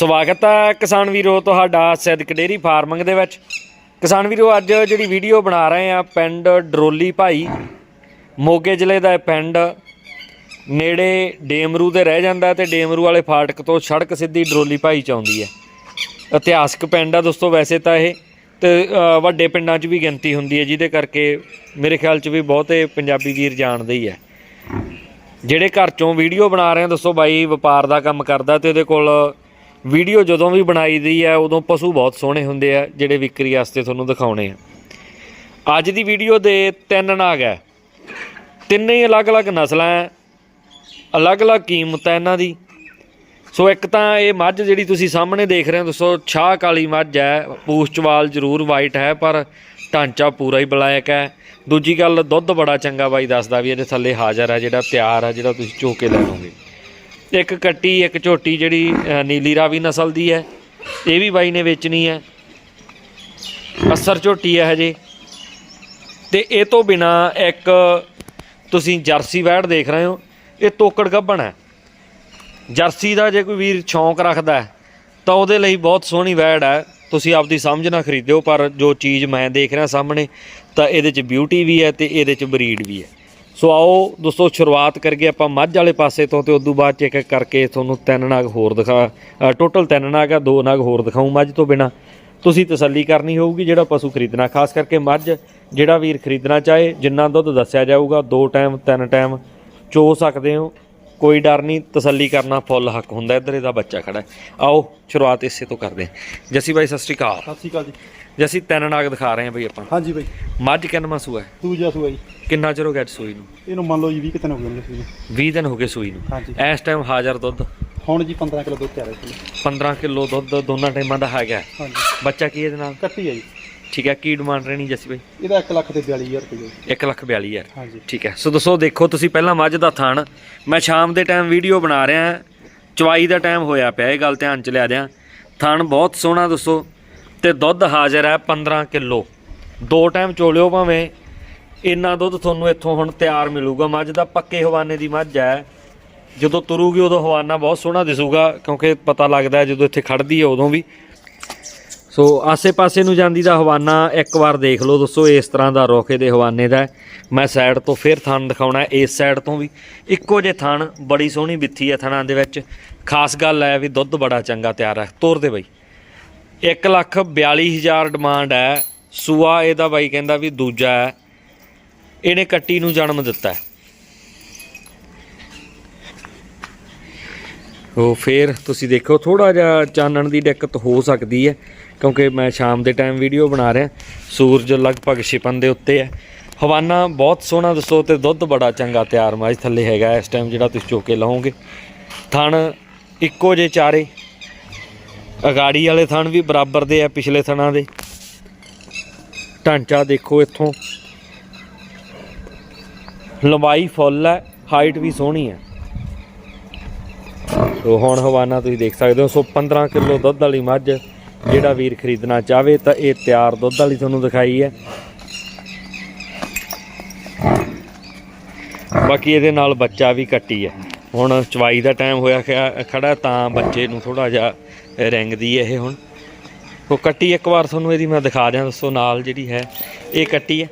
ਸਵਾਗਤ ਹੈ ਕਿਸਾਨ ਵੀਰੋ ਤੁਹਾਡਾ ਸੈਦਕ ਡੇਰੀ ਫਾਰਮਿੰਗ ਦੇ ਵਿੱਚ। ਕਿਸਾਨ ਵੀਰੋ, ਅੱਜ ਜਿਹੜੀ ਵੀਡੀਓ ਬਣਾ ਰਹੇ ਆ ਪਿੰਡ ਡਰੋਲੀ ਭਾਈ, ਮੋਗੇ ਜ਼ਿਲ੍ਹੇ ਦਾ ਇਹ ਪਿੰਡ। ਨੇੜੇ ਡੇਮਰੂ ਦੇ ਰਹਿ ਜਾਂਦਾ ਤੇ ਡੇਮਰੂ ਵਾਲੇ ਫਾਟਕ ਤੋਂ ਸੜਕ ਸਿੱਧੀ ਡਰੋਲੀ ਭਾਈ ਚ ਆਉਂਦੀ ਹੈ। ਇਤਿਹਾਸਕ ਪਿੰਡ ਆ ਦੋਸਤੋ, ਵੈਸੇ ਤਾਂ ਇਹ। ਤੇ ਵੱਡੇ ਪਿੰਡਾਂ 'ਚ ਵੀ ਗਿਣਤੀ ਹੁੰਦੀ ਹੈ, ਜਿਹਦੇ ਕਰਕੇ ਮੇਰੇ ਖਿਆਲ 'ਚ ਵੀ ਬਹੁਤੇ ਪੰਜਾਬੀ ਵੀਰ ਜਾਣਦੇ ਹੀ ਹੈ। ਜਿਹੜੇ ਘਰ ਚੋਂ ਵੀਡੀਓ ਬਣਾ ਰਹੇ ਆ ਦੱਸੋ ਬਾਈ, ਵਪਾਰ ਦਾ ਕੰਮ ਕਰਦਾ ਤੇ ਉਹਦੇ ਕੋਲ ਵੀਡੀਓ ਜਦੋਂ ਵੀ ਬਣਾਈ ਦੀ ਹੈ, ਉਦੋਂ ਪਸ਼ੂ ਬਹੁਤ ਸੋਹਣੇ ਹੁੰਦੇ ਆ, ਜਿਹੜੇ ਵਿਕਰੀ ਵਾਸਤੇ ਤੁਹਾਨੂੰ ਦਿਖਾਉਣੇ ਆ। ਅੱਜ ਦੀ ਵੀਡੀਓ ਦੇ ਤਿੰਨ ਨਾਗ ਹੈ। ਤਿੰਨੇ ਹੀ ਅਲੱਗ-ਅਲੱਗ ਨਸਲਾਂ ਹੈ, ਅਲੱਗ-ਅਲੱਗ ਕੀਮਤ ਹੈ ਇਹਨਾਂ ਦੀ। ਸੋ ਇੱਕ ਤਾਂ ਇਹ ਮੱਝ ਜਿਹੜੀ ਤੁਸੀਂ ਸਾਹਮਣੇ ਦੇਖ ਰਹੇ ਹੋ, ਦੱਸੋ, ਛਾਹ ਕਾਲੀ ਮੱਝ ਹੈ, ਪੂਛ ਚਵਾਲ ਜ਼ਰੂਰ ਵਾਈਟ ਹੈ, ਪਰ ਢਾਂਚਾ ਪੂਰਾ ਹੀ ਬਲਾਇਕ ਹੈ। ਦੂਜੀ ਗੱਲ, ਦੁੱਧ ਬੜਾ ਚੰਗਾ ਬਾਈ ਦੱਸਦਾ ਵੀ ਇਹਦੇ ਥੱਲੇ ਹਾਜ਼ਰ ਹੈ, ਜਿਹੜਾ ਤਿਆਰ ਹੈ, ਜਿਹੜਾ ਤੁਸੀਂ ਚੋ ਕੇ ਲੈ ਲਓਗੇ। ਇੱਕ ਕੱਟੀ, ਇੱਕ ਝੋਟੀ ਜਿਹੜੀ ਨੀਲੀ ਰਾਵੀ ਨਸਲ ਦੀ ਹੈ। ਇਹ ਵੀ ਬਾਈ ਨੇ ਵੇਚਣੀ ਹੈ। ਅਸਰ ਝੋਟੀ ਹੈ ਹਜੇ। ਤੇ ਇਹ ਤੋਂ ਬਿਨਾ ਇੱਕ ਤੁਸੀਂ ਜਰਸੀ ਵੈੜ ਦੇਖ ਰਹੇ ਹੋ। ਇਹ ਤੋਕੜ ਗੱਭਣ ਹੈ। ਜਰਸੀ ਦਾ ਜੇ ਕੋਈ ਵੀਰ ਸ਼ੌਂਕ ਰੱਖਦਾ ਤਾਂ ਉਹਦੇ ਲਈ ਬਹੁਤ ਸੋਹਣੀ ਵੈੜ ਹੈ। ਤੁਸੀਂ ਆਪਦੀ ਸਮਝ ਨਾਲ ਖਰੀਦਿਓ, ਪਰ ਜੋ ਚੀਜ਼ ਮੈਂ ਦੇਖ ਰਿਹਾ ਸਾਹਮਣੇ, ਤਾਂ ਇਹਦੇ 'ਚ ਬਿਊਟੀ ਵੀ ਹੈ ਤੇ ਇਹਦੇ 'ਚ ਬਰੀਡ ਵੀ ਹੈ। ਸੋ ਆਓ ਦੋਸਤੋ, ਸ਼ੁਰੂਆਤ ਕਰੀਏ ਆਪਾਂ ਮੱਝ ਵਾਲੇ ਪਾਸੇ ਤੋਂ ਤੇ ਉਦੋਂ ਬਾਅਦ ਚ ਇੱਕ ਇੱਕ ਕਰਕੇ ਤੁਹਾਨੂੰ ਤਿੰਨ ਨਾਗ ਹੋਰ ਦਿਖਾ ਟੋਟਲ ਤਿੰਨ ਨਾਗ ਆ, ਦੋ ਨਾਗ ਹੋਰ ਦਿਖਾਉਂ ਮੱਝ ਤੋਂ ਬਿਨਾ। ਤੁਸੀਂ ਤਸੱਲੀ ਕਰਨੀ ਹੋਊਗੀ ਜਿਹੜਾ ਪਸ਼ੂ ਖਰੀਦਣਾ, ਖਾਸ ਕਰਕੇ ਮੱਝ, ਜਿਹੜਾ ਵੀਰ ਖਰੀਦਣਾ ਚਾਹੇ, ਜਿੰਨਾ ਦੁੱਧ ਦੱਸਿਆ ਜਾਊਗਾ, ਦੋ ਟਾਈਮ ਤਿੰਨ ਟਾਈਮ ਚੋ ਸਕਦੇ ਹੋ। ਕੋਈ ਡਰ ਨਹੀਂ, ਤਸੱਲੀ ਕਰਨਾ ਫੁੱਲ ਹੱਕ ਹੁੰਦਾ, ਇੱਧਰ ਇਹਦਾ ਬੱਚਾ ਖੜਾ ਆਓ, ਸ਼ੁਰੂਆਤ ਇਸੇ ਤੋਂ ਕਰਦੇ ਹਾਂ। ਜੱਸੀ ਬਾਈ, ਸਤਿ ਸ਼੍ਰੀ ਅਕਾਲ। ਸਤਿ ਸ਼੍ਰੀ ਅਕਾਲ ਜੀ। ਜੱਸੀ ਤਿੰਨ ਨਾਗ ਦਿਖਾ ਰਹੇ ਹਾਂ ਬਈ ਆਪਾਂ। ਹਾਂਜੀ ਬਾਈ। ਮੱਝ ਕਿੰਨਵਾਂ ਸੂਆ ਹੈ? ਦੂਜਾ ਸੂਆ ਜੀ। ਕਿੰਨਾ ਚਿਰ ਹੋ ਗਿਆ ਅੱਜ ਸੂਈ ਨੂੰ? ਇਹਨੂੰ ਮੰਨ ਲਓ ਜੀ 20 ਕਿਤਨੇ ਹੋ ਗਏ ਨੇ। 20 ਦਿਨ ਹੋ ਗਏ ਸੂਈ ਨੂੰ। ਹਾਂਜੀ। ਇਸ ਟਾਈਮ ਹਾਜ਼ਰ ਦੁੱਧ? ਹੁਣ ਜੀ 15 ਕਿਲੋ ਦੁੱਧ ਤਿਆਰ ਹੈ ਜੀ। 15 ਕਿਲੋ ਦੁੱਧ ਦੋਨਾਂ ਟਾਈਮਾਂ ਦਾ ਹੈਗਾ ਹਾਂਜੀ। ਬੱਚਾ ਕੀ ਇਹਦੇ ਨਾਲ? ਕੱਟੀ ਹੈ ਜੀ। ਠੀਕ ਹੈ ਕੀ ਡਿਮਾਂਡ ਰਹਿਣੀ ਜੱਸੀ ਬਾਈ? ਇਹਦਾ 1 ਲੱਖ ਤੇ 42000 ਰੁਪਏ। ਜੀ 1 ਲੱਖ 42 ਹਜ਼ਾਰ। ਹਾਂਜੀ। ਠੀਕ ਹੈ ਸੋ ਦੱਸੋ ਦੇਖੋ ਤੁਸੀਂ ਪਹਿਲਾਂ ਮੱਝ ਦਾ ਥਣ। ਮੈਂ ਸ਼ਾਮ ਦੇ ਟਾਈਮ ਵੀਡੀਓ ਬਣਾ ਰਿਹਾ ਹਾਂ। ਚਵਾਈ ਦਾ ਟਾਈਮ ਹੋਇਆ ਪਿਆ ਇਹ ਗੱਲ ਧਿਆਨ ਚ ਲਿਆ ਦਿਆਂ। ਥਣ ਬਹੁਤ ਸੋਹਣਾ ਦੱਸੋ ਤੇ ਦੁੱਧ ਹਾਜ਼ਰ ਹੈ 15 ਕਿਲੋ। ਦੋ ਟਾਈਮ ਚੋਲਿਓ ਭਾਵੇਂ। ਇੰਨਾ ਦੁੱਧ ਤੁਹਾਨੂੰ ਇੱਥੋਂ ਹੁਣ ਤਿਆਰ ਮਿਲੂਗਾ। ਮੱਝ ਦਾ ਪੱਕੇ ਹਵਾਨੇ ਦੀ ਮੱਝ ਹੈ। ਜਦੋਂ ਤੁਰੂਗੀ ਉਦੋਂ ਹਵਾਨਾ ਬਹੁਤ ਸੋਹਣਾ ਦਿਸੂਗਾ, ਕਿਉਂਕਿ ਪਤਾ ਲੱਗਦਾ ਜਦੋਂ ਇੱਥੇ ਖੜਦੀ ਹੈ ਉਦੋਂ ਵੀ। ਸੋ ਆਸੇ-ਪਾਸੇ ਨੂੰ ਜਾਂਦੀ ਦਾ ਹਵਾਨਾ ਇੱਕ ਵਾਰ ਦੇਖ ਲਓ ਦੋਸਤੋ, ਇਸ ਤਰ੍ਹਾਂ ਦਾ ਰੋਕੇ ਦੇ ਹਵਾਨੇ ਦਾ ਮੈਂ ਸਾਈਡ ਤੋਂ ਫਿਰ ਥਣ ਦਿਖਾਉਣਾ ਇਸ ਸਾਈਡ ਤੋਂ ਵੀ। ਇੱਕੋ ਜੇ ਥਣ ਬੜੀ ਸੋਹਣੀ ਬਿੱਥੀ ਹੈ ਥਣਾਂ ਦੇ ਵਿੱਚ। ਖਾਸ ਗੱਲ ਹੈ ਵੀ ਦੁੱਧ ਬੜਾ ਚੰਗਾ ਤਿਆਰ ਹੈ। ਤੋਰ ਦੇ ਬਾਈ। 1 ਲੱਖ 42000 ਡਿਮਾਂਡ ਹੈ। ਸੂਆ ਇਹਦਾ ਬਾਈ ਕਹਿੰਦਾ ਵੀ ਦੂਜਾ ਹੈ। ਇਹਨੇ ਕੱਟੀ ਨੂੰ ਜਨਮ ਦਿੱਤਾ ਉਹ ਫੇਰ ਤੁਸੀਂ ਦੇਖੋ ਥੋੜਾ ਜਿਹਾ ਚਾਨਣ ਦੀ ਦਿੱਕਤ ਹੋ ਸਕਦੀ ਹੈ, ਕਿਉਂਕਿ ਮੈਂ ਸ਼ਾਮ ਦੇ ਟਾਈਮ ਵੀਡੀਓ ਬਣਾ ਰਿਹਾ। ਸੂਰਜ ਲਗਭਗ ਛਿਪਣ ਦੇ ਉੱਤੇ ਹੈ। ਹਵਾਨਾ ਬਹੁਤ ਸੋਹਣਾ ਦੱਸੋ ਤੇ ਦੁੱਧ ਬੜਾ ਚੰਗਾ ਤਿਆਰ ਮਾਝ ਥੱਲੇ ਹੈਗਾ ਇਸ ਟਾਈਮ ਜਿਹੜਾ ਤੁਸੀਂ ਚੋਕੇ ਲਾਓਗੇ। ਥਣ ਇੱਕੋ ਜੇ ਚਾਰੇ। ਅਗਾੜੀ ਵਾਲੇ ਥਣ ਵੀ ਬਰਾਬਰ ਦੇ ਆ ਪਿਛਲੇ ਥਣਾਂ ਦੇ। ਢਾਂਚਾ ਦੇਖੋ ਇੱਥੋਂ। ਲੰਬਾਈ ਫੁੱਲ ਹੈ, ਹਾਈਟ ਵੀ ਸੋਹਣੀ ਹੈ। ਤੋ ਹੁਣ ਹਵਾਨਾ ਤੁਸੀਂ ਦੇਖ ਸਕਦੇ ਹੋ, ਸੋ 15 ਕਿਲੋ ਦੁੱਧ ਵਾਲੀ ਮੱਝ, ਜਿਹੜਾ ਵੀਰ ਖਰੀਦਣਾ ਚਾਹਵੇ ਤਾਂ ਇਹ ਤਿਆਰ ਦੁੱਧ ਵਾਲੀ ਤੁਹਾਨੂੰ ਦਿਖਾਈ ਹੈ। ਬਾਕੀ ਇਹਦੇ ਨਾਲ ਬੱਚਾ ਵੀ ਕੱਟੀ ਹੈ। ਹੁਣ ਚਵਾਈ ਦਾ ਟਾਈਮ ਹੋਇਆ ਖਿਆ- ਖੜਾ ਤਾਂ ਬੱਚੇ ਨੂੰ ਥੋੜਾ ਜਿਹਾ ਰਿੰਗਦੀ ਹੈ ਇਹ ਹੁਣ। ਉਹ ਕੱਟੀ ਇੱਕ ਵਾਰ ਤੁਹਾਨੂੰ ਇਹਦੀ ਮੈਂ ਦਿਖਾ ਦਿਆਂ, ਦੱਸੋ ਨਾਲ ਜਿਹੜੀ ਹੈ, ਇਹ ਕੱਟੀ ਹੈ।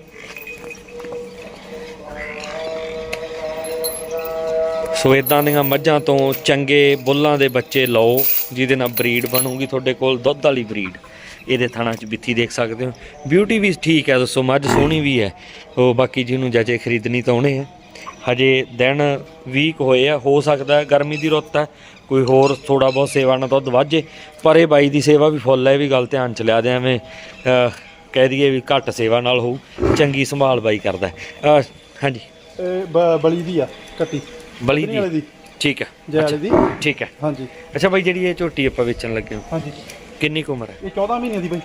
ਸੋ ਇਦਾਂ ਦੀਆਂ ਮੱਝਾਂ ਤੋਂ ਚੰਗੇ ਬੁੱਲਾਂ ਦੇ ਬੱਚੇ ਲਓ, ਜਿਹਦੇ ਨਾਲ ਬਰੀਡ ਬਣੂਗੀ, ਤੁਹਾਡੇ ਕੋਲ ਦੁੱਧ ਵਾਲੀ ਬਰੀਡ ਇਹਦੇ ਥਾਣਾ 'ਚ ਬਿੱਥੀ ਦੇਖ ਸਕਦੇ ਹੋ। ਬਿਊਟੀ ਵੀ ਠੀਕ ਹੈ, ਦੱਸੋ, ਮੱਝ ਸੋਹਣੀ ਵੀ ਹੈ। ਉਹ ਬਾਕੀ ਜਿਹਨੂੰ ਜਜੇ ਖਰੀਦਣੀ ਤਾਂ ਉਹਨੇ ਹੈ। ਹਜੇ ਦਿਨ ਵੀਕ ਹੋਏ ਆ ਹੋ ਸਕਦਾ ਹੈ ਗਰਮੀ ਦੀ ਰੁੱਤ ਹੈ ਕੋਈ ਹੋਰ ਥੋੜਾ ਬਹੁਤ ਸੇਵਾ ਨਾਲ ਦੁੱਧ ਵਾਜੇ ਪਰ ਇਹ ਬਾਈ ਦੀ ਸੇਵਾ ਵੀ ਫੁੱਲ ਹੈ ਇਹ ਵੀ ਗੱਲ ਧਿਆਨ ਚ ਲਿਆ ਦੇ ਐਵੇਂ ਕਹਿ ਦਈਏ ਵੀ ਘੱਟ ਸੇਵਾ ਨਾਲ ਹੋਊ ਚੰਗੀ ਸੰਭਾਲ ਬਾਈ ਕਰਦਾ ਹੈ। ਹਾਂਜੀ। ਬਲੀ ਦੀ ਆ ਕੱਟੀ। ਬਲੀ ਦੀ। ਠੀਕ ਹੈ। ਜੈ ਵਾਲੇ ਦੀ? ਠੀਕ ਹੈ। ਹਾਂਜੀ। ਅੱਛਾ ਬਾਈ ਜਿਹੜੀ ਇਹ ਝੋਟੀ ਆਪਾਂ ਵੇਚਣ ਲੱਗੇ ਹਾਂ ਹਾਂਜੀ। ਕਿੰਨੀ ਕੁ ਉਮਰ ਹੈ? ਇਹ 14 ਮਹੀਨੇ ਦੀ ਬਾਈ।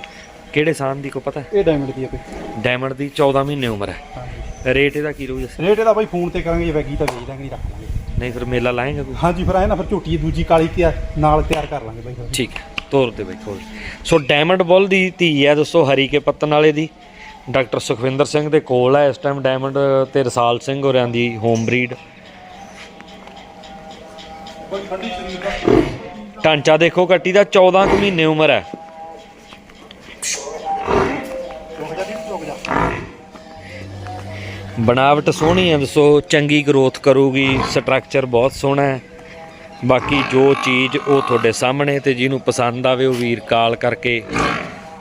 ਕਿਹੜੇ ਸਾਲ ਦੀ ਕੋ ਪਤਾ ਹੈ? ਇਹ ਡਾਇਮੰਡ ਦੀ ਆ ਬਾਈ। ਡਾਇਮੰਡ ਦੀ 14 ਮਹੀਨੇ ਉਮਰ ਹੈ। ਰੇਟ ਇਹਦਾ ਕੀ ਰਹੂ ਰੇਟ ਇਹਦਾ ਬਾਈ ਫੋਨ ਤੇ ਕਰਾਂਗੇ ਜੇ ਵੈਗੀ ਤਾਂ ਵੇਚ ਦਾਂਗੇ ਨਹੀਂ ਰੱਖ ਲਾਂਗੇ। ਨਹੀਂ ਫਿਰ ਮੇਲਾ ਲਾਏਗਾ ਕੋਈ? ਹਾਂਜੀ ਫਿਰ ਐ ਨਾ ਫਿਰ ਝੋਟੀ ਦੂਜੀ ਕਾਲੀ ਤਿਆਰ ਨਾਲ ਤਿਆਰ ਕਰ ਲਾਂਗੇ ਬਾਈ ਠੀਕ ਹੈ ਤੋਰ ਦੇ ਬਈ ਖੋਲ। ਸੋ ਡਾਇਮੰਡ ਬੁੱਲ ਦੀ ਧੀ ਹੈ ਦੋਸਤੋ ਹਰੀ ਕੇ ਪੱਤਨ ਵਾਲੇ ਦੀ। ਡਾਕਟਰ ਸੁਖਵਿੰਦਰ ਸਿੰਘ ਦੇ ਕੋਲ ਹੈ ਇਸ ਟਾਈਮ ਡਾਇਮੰਡ ਤੇ ਰਸਾਲ ਸਿੰਘ ਹੋਰਿਆਂ ਦੀ ਹੋਮ ਬਰੀਡ ਢਾਂਚਾ ਦੇਖੋ ਕੱਟੀ ਦਾ 14 ਕੁ ਮਹੀਨੇ ਉਮਰ ਹੈ। ਬਣਾਵਟ ਸੋਹਣੀ ਹੈ ਦੱਸੋ ਚੰਗੀ ਗਰੋਥ ਕਰੂਗੀ ਸਟਰਕਚਰ ਬਹੁਤ ਸੋਹਣਾ ਹੈ। ਬਾਕੀ ਜੋ ਚੀਜ਼ ਉਹ ਤੁਹਾਡੇ ਸਾਹਮਣੇ ਤੇ ਜਿਹਨੂੰ ਪਸੰਦ ਆਵੇ ਉਹ ਵੀਰ ਕਾਲ ਕਰਕੇ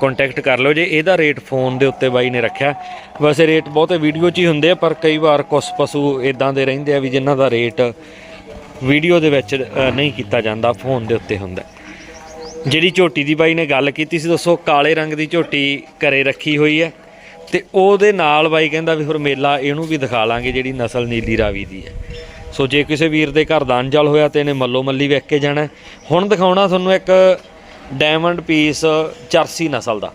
ਕੰਟੈਕਟ ਕਰ ਲਓ। ਜੇ ਇਹਦਾ ਰੇਟ ਫੋਨ ਦੇ ਉੱਤੇ ਬਾਈ ਨੇ ਰੱਖਿਆ, ਵੈਸੇ ਰੇਟ ਬਹੁਤੇ ਵੀਡੀਓ 'ਚ ਹੀ ਹੁੰਦੇ ਆ, ਪਰ ਕਈ ਵਾਰ ਕੁਝ ਪਸ਼ੂ ਇਦਾਂ ਦੇ ਰਹਿੰਦੇ ਆ ਵੀ ਜਿਨ੍ਹਾਂ ਦਾ ਰੇਟ ਵੀਡੀਓ ਦੇ ਵਿੱਚ ਨਹੀਂ ਕੀਤਾ ਜਾਂਦਾ ਫੋਨ ਦੇ ਉੱਤੇ ਹੁੰਦਾ। ਜਿਹੜੀ ਝੋਟੀ ਦੀ ਬਾਈ ਨੇ ਗੱਲ ਕੀਤੀ ਸੀ, ਦੱਸੋ ਕਾਲੇ ਰੰਗ ਦੀ ਝੋਟੀ ਘਰੇ ਰੱਖੀ ਹੋਈ ਹੈ। ਤੇ ਉਹਦੇ ਨਾਲ ਬਾਈ ਕਹਿੰਦਾ ਵੀ ਫਿਰ ਮੇਲਾ ਇਹਨੂੰ ਵੀ ਦਿਖਾ ਲਾਂਗੇ ਜਿਹੜੀ ਨਸਲ ਨੀਲੀ ਰਾਵੀ ਦੀ ਹੈ। ਸੋ ਜੇ ਕਿਸੇ ਵੀਰ ਦੇ ਘਰ ਦਾ ਅੰਜਲ ਹੋਇਆ ਤੇ ਇਹਨੇ ਮੱਲੋ ਮੱਲੀ ਵੇਖ ਕੇ ਜਾਣਾ ਹੁਣ ਦਿਖਾਉਣਾ ਤੁਹਾਨੂੰ ਇੱਕ ਡਾਇਮੰਡ ਪੀਸ ਚਰਸੀ ਨਸਲ ਦਾ।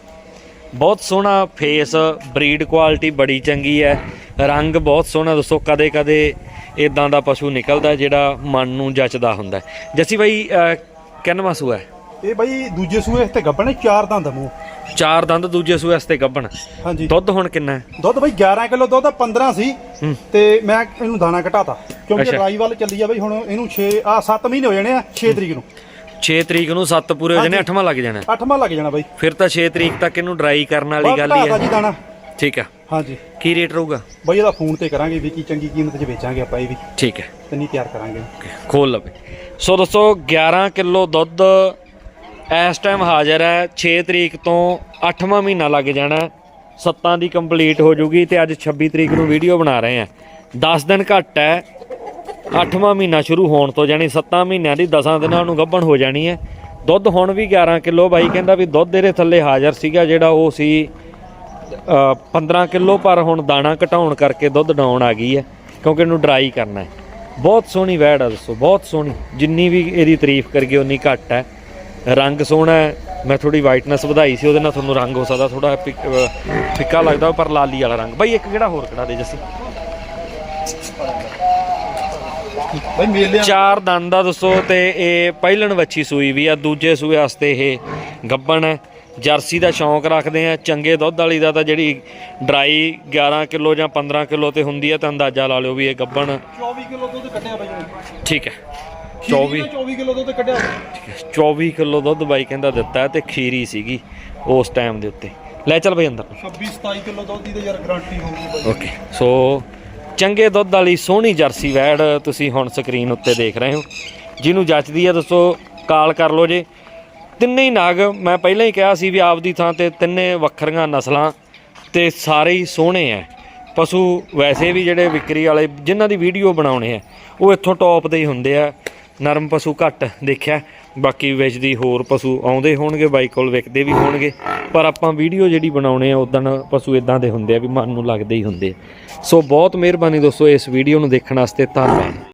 ਬਹੁਤ ਸੋਹਣਾ ਫੇਸ ਬਰੀਡ ਕੁਆਲਿਟੀ ਬੜੀ ਚੰਗੀ ਹੈ। ਰੰਗ ਬਹੁਤ ਸੋਹਣਾ ਦੱਸੋ ਕਦੇ ਕਦੇ ਇਦਾਂ ਦਾ ਪਸ਼ੂ ਨਿਕਲਦਾ ਜਿਹੜਾ ਮਨ ਨੂੰ ਜੱਚਦਾ ਹੁੰਦਾ ਜੱਸੀ ਬਾਈ ਅਹ, ਕਿੰਨਵਾਂ ਸੂਆ ਹੈ? ਇਹ ਬਾਈ ਦੂਜੇ ਸੂਏ ਤੇ ਗੱਬਣੇ ਚਾਰ ਦੰਦ ਮੂੰਹ। ਚਾਰ ਦੰਦ ਦੂਜੇ ਸੂਏ ਵਾਸਤੇ ਗੱਭਣ ਹਾਂਜੀ। ਦੁੱਧ ਹੁਣ ਕਿੰਨਾ ਹੈ? ਦੁੱਧ ਬਾਈ 11 ਕਿਲੋ ਦੁੱਧ ਆ 15 ਸੀ। ਤੇ ਮੈਂ ਇਹਨੂੰ ਦਾਣਾ ਘਟਾਤਾ ਕਿਉਂਕਿ ਅੱਛਾ। ਰਾਈ ਵੱਲ ਚੱਲੀ ਆ ਬਾਈ ਹੁਣ ਇਹਨੂੰ 6 ਆ 7 ਮਹੀਨੇ ਹੋ ਜਾਣੇ ਆ 6 ਤਰੀਕ ਨੂੰ। 6 ਤਰੀਕ ਨੂੰ 7 ਪੂਰੇ ਹੋ ਜਾਣੇ ਹਾਂਜੀ। 8ਵਾਂ ਲੱਗ ਜਾਣਾ। 8ਵਾਂ ਲੱਗ ਜਾਣਾ ਬਾਈ। ਫਿਰ ਤਾਂ 6 ਤਰੀਕ ਤੱਕ ਇਹਨੂੰ ਡਰਾਈ ਕਰਨ ਵਾਲੀ ਗੱਲ ਹੀ ਘਟਾਤਾ ਜੀ ਹੈ ਦਾਣਾ। ਠੀਕ ਹੈ ਹਾਂਜੀ। ਕੀ ਰੇਟ ਰਹੂਗਾ? ਬਾਈ ਇਹਦਾ ਫੋਨ ਤੇ ਕਰਾਂਗੇ ਵੀ ਕੀ ਚੰਗੀ ਕੀਮਤ 'ਚ ਵੇਚਾਂਗੇ ਆਪਾਂ ਇਹ ਵੀ। ਠੀਕ ਹੈ। ਤੇ ਨਹੀਂ ਤਿਆਰ ਕਰਾਂਗੇ। ਖੋਲ ਲਵੇ ਸੋ ਦੋਸਤੋ 11 ਕਿਲੋ ਦੁੱਧ ਇਸ ਟਾਈਮ ਹਾਜ਼ਰ ਹੈ 6 ਤਰੀਕ ਤੋਂ 8ਵਾਂ ਮਹੀਨਾ ਲੱਗ ਜਾਣਾ ਸੱਤਾਂ ਦੀ ਕੰਪਲੀਟ ਹੋ ਜੂਗੀ ਤੇ ਅੱਜ 26 ਤਰੀਕ ਨੂੰ ਵੀਡੀਓ ਬਣਾ ਰਹੇ ਆ 10 ਦਿਨ ਘੱਟ ਹੈ 8ਵਾਂ ਮਹੀਨਾ ਸ਼ੁਰੂ ਹੋਣ ਤੋਂ ਜਾਨੀ 7 ਮਹੀਨਿਆਂ ਦੀ 10 ਦਿਨਾਂ ਨੂੰ ਗੱਭਣ ਹੋ ਜਾਣੀ ਹੈ। ਦੁੱਧ ਹੁਣ ਵੀ 11 ਕਿਲੋ ਬਾਈ ਕਹਿੰਦਾ ਵੀ ਦੁੱਧ ਇਹਦੇ ਥੱਲੇ ਹਾਜ਼ਰ ਸੀਗਾ ਜਿਹੜਾ ਉਹ ਸੀ ਅ, 15 ਕਿਲੋ ਪਰ ਹੁਣ ਦਾਣਾ ਘਟਾਉਣ ਕਰਕੇ ਦੁੱਧ ਡਾਉਣ ਆ ਗਈ ਹੈ ਕਿਉਂਕਿ ਇਹਨੂੰ ਡਰਾਈ ਕਰਨਾ ਹੈ। ਬਹੁਤ ਸੋਹਣੀ ਵੈੜ ਆ ਦੱਸੋ ਬਹੁਤ ਸੋਹਣੀ ਜਿੰਨੀ ਵੀ ਇਹਦੀ ਤਾਰੀਫ ਕਰੀਏ ਉਨੀ ਘੱਟ ਹੈ। ਰੰਗ ਸੋਹਣਾ ਮੈਂ ਥੋੜੀ ਵਾਈਟਨੈਸ ਵਧਾਈ ਸੀ ਉਹਦੇ ਨਾਲ ਤੁਹਾਨੂੰ ਰੰਗ ਹੋ ਸਕਦਾ ਥੋੜਾ ਫਿੱਕਾ ਲੱਗਦਾ ਪਰ ਲਾਲੀ ਵਾਲਾ ਰੰਗ। ਬਾਈ ਇੱਕ ਕਿਹੜਾ ਹੋਰ ਕਿਹੜਾ ਦੇ ਜੱਸੀ? ਬਾਈ ਮੇਲੇ ਚਾਰ ਦੰਦ ਦਾ ਦੱਸੋ ਤੇ ਇਹ ਪਹਿਲਣ ਵੱਛੀ ਸੂਈ ਵੀ ਆ ਦੂਜੇ ਸੂਏ ਵਾਸਤੇ ਇਹ ਗੱਬਣ ਹੈ। ਜਰਸੀ ਦਾ ਸ਼ੌਂਕ ਰੱਖਦੇ ਆ ਚੰਗੇ ਦੁੱਧ ਵਾਲੀ ਦਾ ਤਾਂ ਜਿਹੜੀ ਡਰਾਈ 11 ਕਿਲੋ ਜਾਂ 15 ਕਿਲੋ ਤੇ ਹੁੰਦੀ ਹੈ ਤਾਂ ਅੰਦਾਜ਼ਾ ਲਾ ਲਿਓ ਵੀ ਇਹ ਗੱਬਣ 24 ਕਿਲੋ ਦੁੱਧ ਕੱਢਿਆ ਬਾਈ ਠੀਕ ਹੈ। 24 24 ਕਿਲੋ ਦੁੱਧ ਕੱਢਿਆ 24 ਕਿਲੋ ਦੁੱਧ ਬਾਈ ਕਹਿੰਦਾ ਦਿੱਤਾ ਤੇ ਖੀਰੀ ਸੀਗੀ ਉਸ ਟਾਈਮ ਦੇ ਉੱਤੇ। ਲੈ ਚੱਲ ਬਈ ਅੰਦਰ। 26 27 ਕਿਲੋ ਦੁੱਧ ਦੀ ਤਾਂ ਯਾਰ ਗਾਰੰਟੀ ਹੋਊਗੀ ਬਾਈ। ਓਕੇ ਸੋ ਚੰਗੇ ਦੁੱਧ ਵਾਲੀ ਸੋਹਣੀ ਜਰਸੀ ਵੈੜ ਤੁਸੀਂ ਹੁਣ ਸਕਰੀਨ ਉੱਤੇ ਦੇਖ ਰਹੇ ਹੋ। ਜਿਹਨੂੰ ਜੱਚਦੀ ਹੈ ਦੱਸੋ ਕਾਲ ਕਰ ਲਓ ਜੇ। ਤਿੰਨੇ ਹੀ ਨਾਗ ਮੈਂ ਪਹਿਲਾਂ ਹੀ ਕਿਹਾ ਸੀ ਵੀ ਆਪਦੀ ਥਾਂ ਤੇ ਤਿੰਨੇ ਵੱਖਰੀਆਂ ਨਸਲਾਂ ਤੇ ਸਾਰੇ ਹੀ ਸੋਹਣੇ ਆ ਪਸ਼ੂ ਵੈਸੇ ਵੀ ਜਿਹੜੇ ਵਿਕਰੀ ਵਾਲੇ ਜਿਨ੍ਹਾਂ ਦੀ ਵੀਡੀਓ ਬਣਾਉਣੇ ਆ ਉਹ ਇੱਥੋਂ ਟੌਪ ਦੇ ਹੀ ਹੁੰਦੇ ਆ। ਨਰਮ ਪਸ਼ੂ ਘੱਟ ਦੇਖਿਆ। ਬਾਕੀ ਵਿੱਚ ਦੀ ਹੋਰ ਪਸ਼ੂ ਆਉਂਦੇ ਹੋਣਗੇ, ਬਾਈ ਕੋਲ ਵਿਕਦੇ ਵੀ ਹੋਣਗੇ। ਪਰ ਆਪਾਂ ਵੀਡੀਓ ਜਿਹੜੀ ਬਣਾਉਣੇ ਆ ਉਦੋਂ ਪਸ਼ੂ ਇਦਾਂ ਦੇ ਹੁੰਦੇ ਆ ਵੀ ਮਨ ਨੂੰ ਲੱਗਦੇ ਹੀ ਹੁੰਦੇ ਸੋ ਬਹੁਤ ਮਿਹਰਬਾਨੀ ਦੋਸਤੋ ਇਸ ਵੀਡੀਓ ਨੂੰ ਦੇਖਣ ਵਾਸਤੇ, ਧੰਨਵਾਦ।